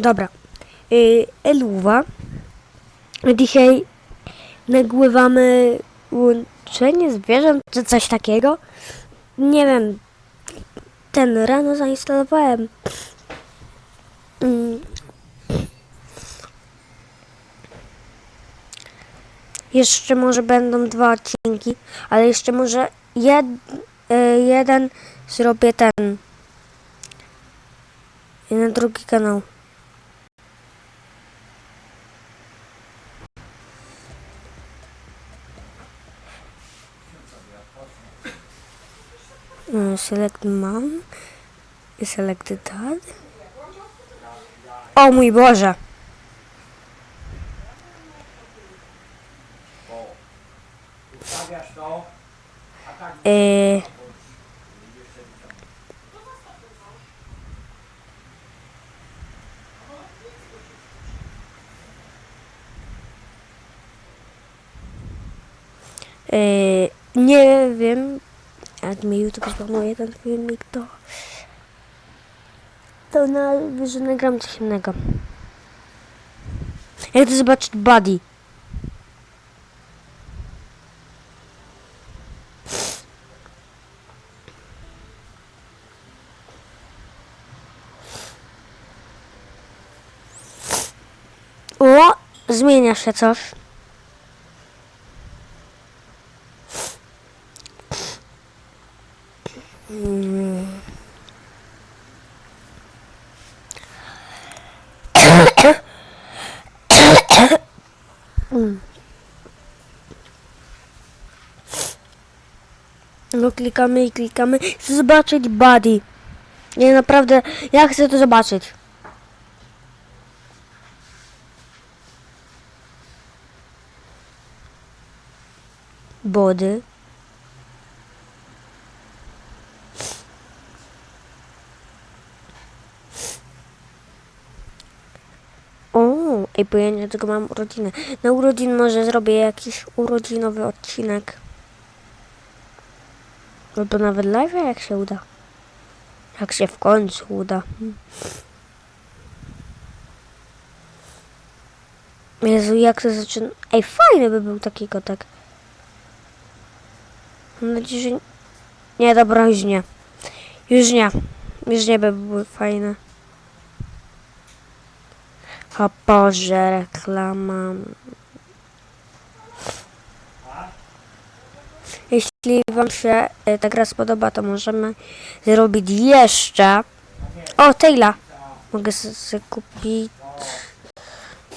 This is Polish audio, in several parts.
Dobra. Y, Eluwa. Dzisiaj nagływamy łączenie zwierząt, czy coś takiego. Nie wiem. Ten rano zainstalowałem. Mm. Jeszcze może będą dwa odcinki, ale jeszcze może jed, y, jeden zrobię ten. I na drugi kanał. Uh, select mom. Select dad. O mój Boże! Yy, yy, nie wiem, jak mi YouTube spamuje ten filmik, to to na że nagram coś innego. Jak to zobaczyć Buddy? O, zmienia się coś. Mm. Mm. No klikamy i klikamy. Chcę zobaczyć body. Nie, naprawdę, ja chcę to zobaczyć. Body. Ej, bo ja nie tylko mam urodziny. Na urodzin może zrobię jakiś urodzinowy odcinek. Albo nawet live, jak się uda. Jak się w końcu uda. Jezu, jak to zaczyna... Ej, fajny by był taki kotek. Mam nadzieję, że... Nie, dobra, już nie. Już nie. Już nie by były fajne. O Boże, reklama. Jeśli Wam się e, ta gra spodoba, to możemy zrobić jeszcze. O, Taylor. Mogę sobie kupić.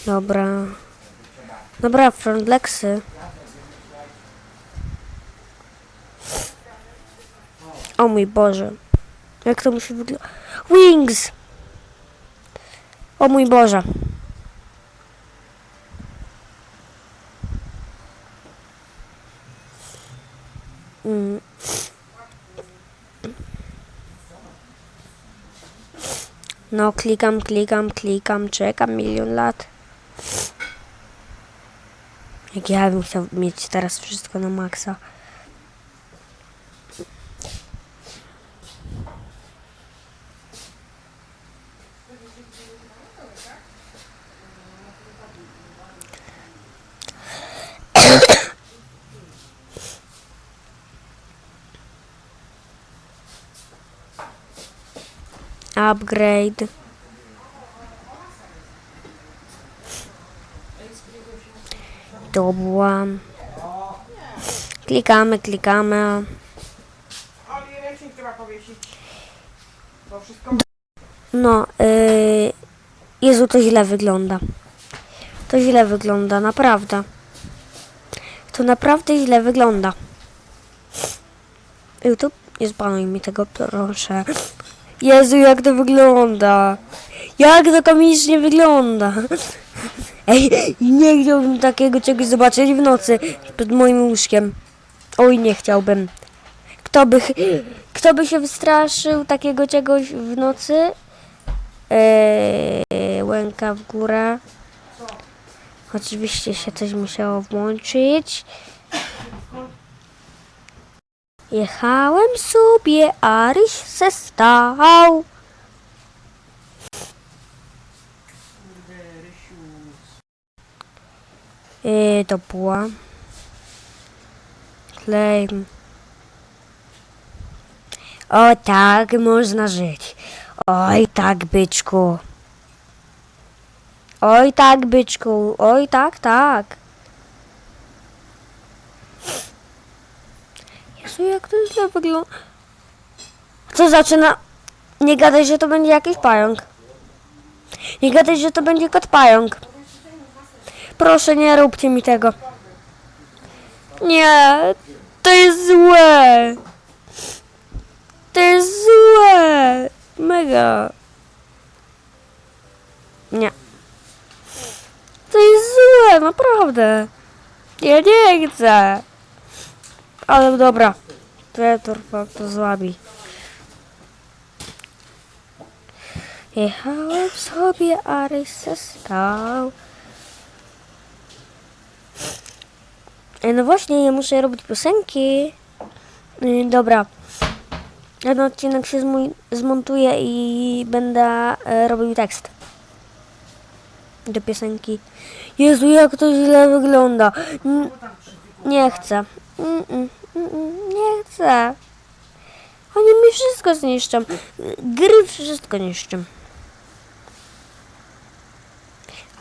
Dobra. Dobra, frontlexy. O mój Boże. Jak to musi wyglądać? Wings! O mój Boże. Mm. No, klikam, klikam, klikam, czekam milion lat. Jak ja bym chciał mieć teraz wszystko na maksa. Upgrade. Dobra. Klikamy, klikamy. Wszystko No, yy, Jezu, to źle wygląda. To źle wygląda, naprawdę. To naprawdę źle wygląda. YouTube, nie zbanuj mi tego, proszę. Jezu, jak to wygląda. Jak to komicznie wygląda. Ej, nie chciałbym takiego czegoś zobaczyć w nocy pod moim łóżkiem. Oj, nie chciałbym. Kto by, kto by się wystraszył takiego czegoś w nocy? Eee, łęka w górę. Oczywiście się coś musiało włączyć. Jechałem sobie, a ryś se stał. Y, to była. Klej. O tak można żyć. Oj tak, byczku. Oj tak, byczku. Oj tak, tak. Jezu, jak to źle wygląda. Co zaczyna? Nie gadaj, że to będzie jakiś pająk. Nie gadaj, że to będzie kot pająk. Proszę, nie róbcie mi tego. Nie, to jest złe. To jest złe. Mega. Nie. To jest złe, naprawdę. Ja nie chcę. Ale dobra. Pretor to złabi. Jechałem sobie, a se stał. E, No właśnie, ja muszę robić piosenki. Y, Dobra. Ten odcinek się zmontuje i będę e, robił tekst do piosenki. Jezu, jak to źle wygląda. Nie chcę. Nie chcę. Oni mi wszystko zniszczą. Gry wszystko niszczą.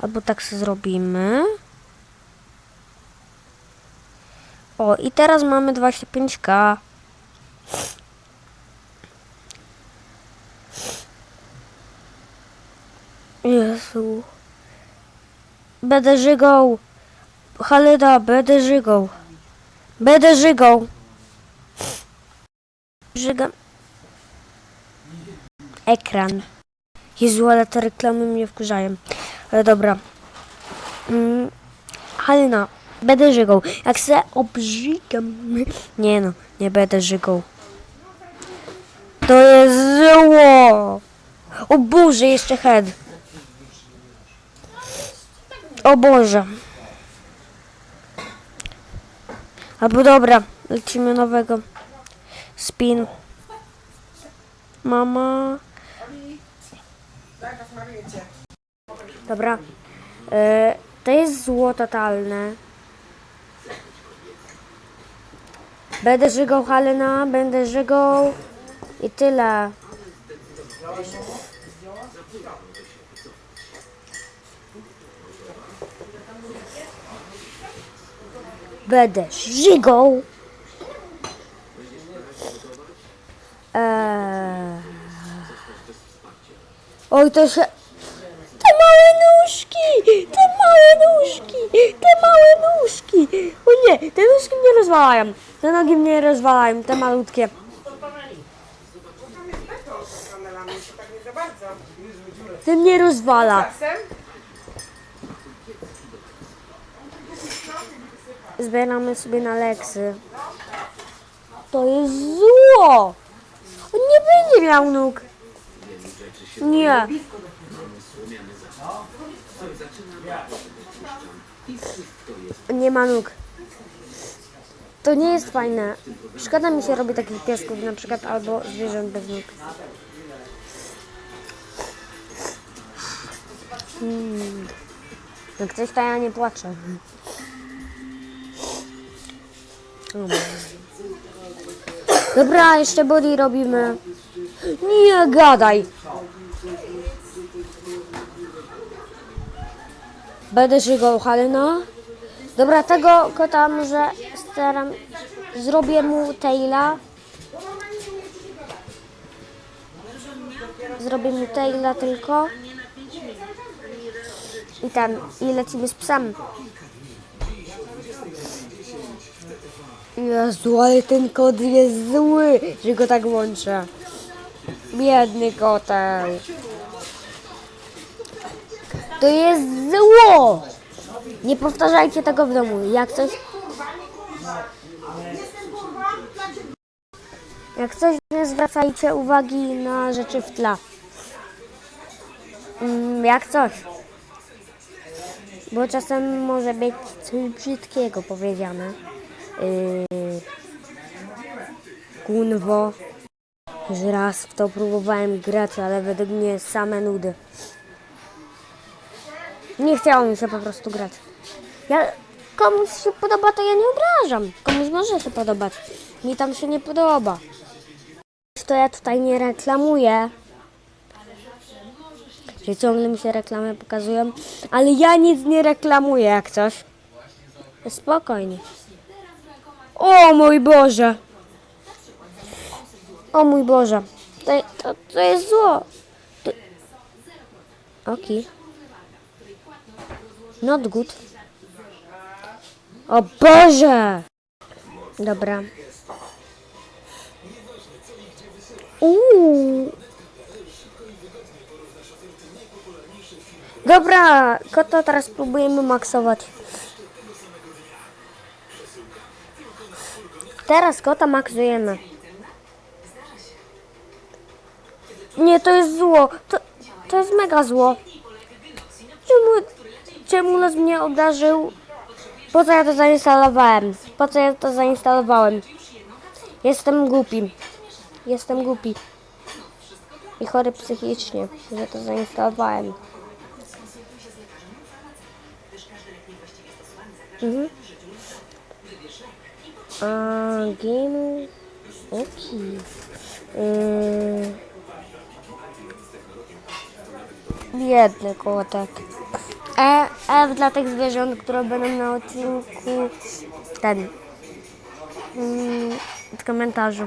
Albo tak sobie zrobimy. O, i teraz mamy 25k. Jezu. Będę żygał. Haleda, będę żygał. Będę żygał. Żygam. Ekran. Jezu, ale te reklamy mnie wkurzają. Ale dobra. Mm. Halina, będę żygał. Jak se obrzygam. Nie no, nie będę żygał. To jest zło. O Boże, jeszcze head. O Boże. Albo dobra, lecimy nowego. Spin. Mama. Dobra. E, to jest zło totalne. Będę żygał Halina, będę żygał i tyle. Będę żygał. Eee. Oj, to się... Te małe nóżki! Te małe nóżki! Te małe nóżki! O nie, te nóżki mnie rozwalają. Te nogi mnie rozwalają, te malutkie. Bo tam jest beton z kanelami, to tak nie za bardzo. Te mnie rozwala. Czasem Zbieramy sobie na leksy. To jest zło! On nie będzie miał nóg. Nie. Nie ma nóg. To nie jest fajne. Szkoda mi się robi takich piesków na przykład albo zwierząt bez nóg. Hmm. Jak coś to ja nie płaczę. Dobra, jeszcze body robimy. Nie gadaj. Będę żygał Halina. Dobra, tego kota może staram... Zrobię mu taila. Zrobię mu taila tylko. I ten, i lecimy z psem. Jezu, ale ten kot jest zły, że go tak łączę. Biedny kotel. To jest zło! Nie powtarzajcie tego w domu. Jak coś... Jak coś, nie zwracajcie uwagi na rzeczy w tle. Mm, jak coś. Bo czasem może być coś brzydkiego powiedziane. Yy, Kunwo. Już raz w to próbowałem grać, ale według mnie same nudy. Nie chciało mi się po prostu grać. Ja komuś się podoba, to ja nie obrażam. Komuś może się podobać. Mi tam się nie podoba. To ja tutaj nie reklamuję. Że ciągle mi się reklamy pokazują, ale ja nic nie reklamuję jak coś. Spokojnie. Mój Boże! O mój Boże! To, to, to jest zło. To... Okej. Not good. Dobra. Uuu. Dobra, kota teraz próbujemy maksować. Teraz kota maksujemy. Nie, to jest zło. To, to jest mega zło. Czemu, czemu los mnie obdarzył? Po co ja to zainstalowałem? Po co ja to zainstalowałem? Jestem głupi. Jestem głupi. I chory psychicznie, że to zainstalowałem. Mhm. A, game... Okej. Yy... Biedny kotek. E, F dla tych zwierząt, które będą na odcinku ten mm, w komentarzu.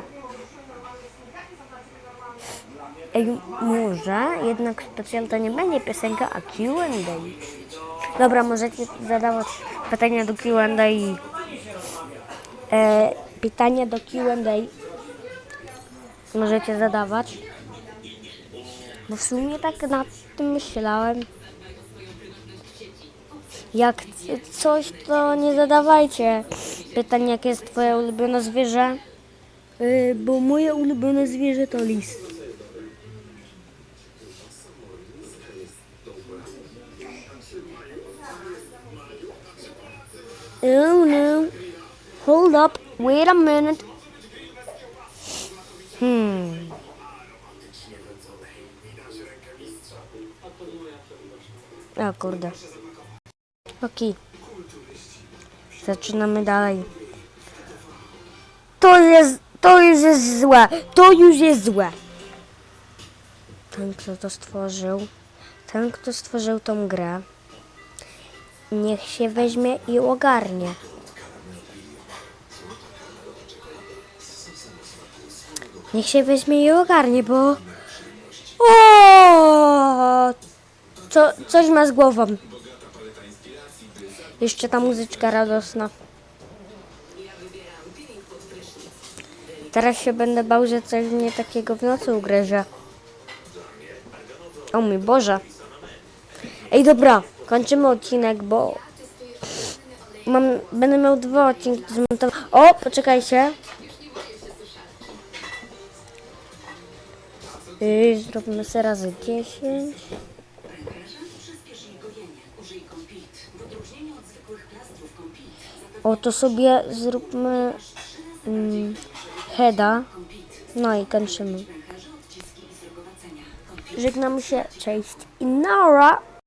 Ej, może jednak specjalnie to nie będzie piosenka, a Q&A. Dobra, możecie zadawać pytania do Q&A. E, pytania do Q&A możecie zadawać. Bo w sumie tak nad tym myślałem. Jak coś, to nie zadawajcie pytań, jakie jest twoje ulubione zwierzę. Yy, bo moje ulubione zwierzę to lis. Wait a minute. Hmm. O kurde. Okej. Zaczynamy dalej. To jest, to już jest złe. To już jest złe. Ten, kto to stworzył, ten, kto stworzył tą grę, niech się weźmie i ogarnie. Niech się weźmie i ogarnie, bo... O! Co, coś ma z głową. Jeszcze ta muzyczka radosna. Teraz się będę bał, że coś mnie takiego w nocy ugryzie. O mój Boże. Ej, dobra, kończymy odcinek, bo mam, będę miał dwa odcinki zmontowane. O, poczekajcie. Yy, zróbmy sobie razy 10. O, to sobie zróbmy mm, heada. No i kończymy. Żegnamy się, cześć i nara!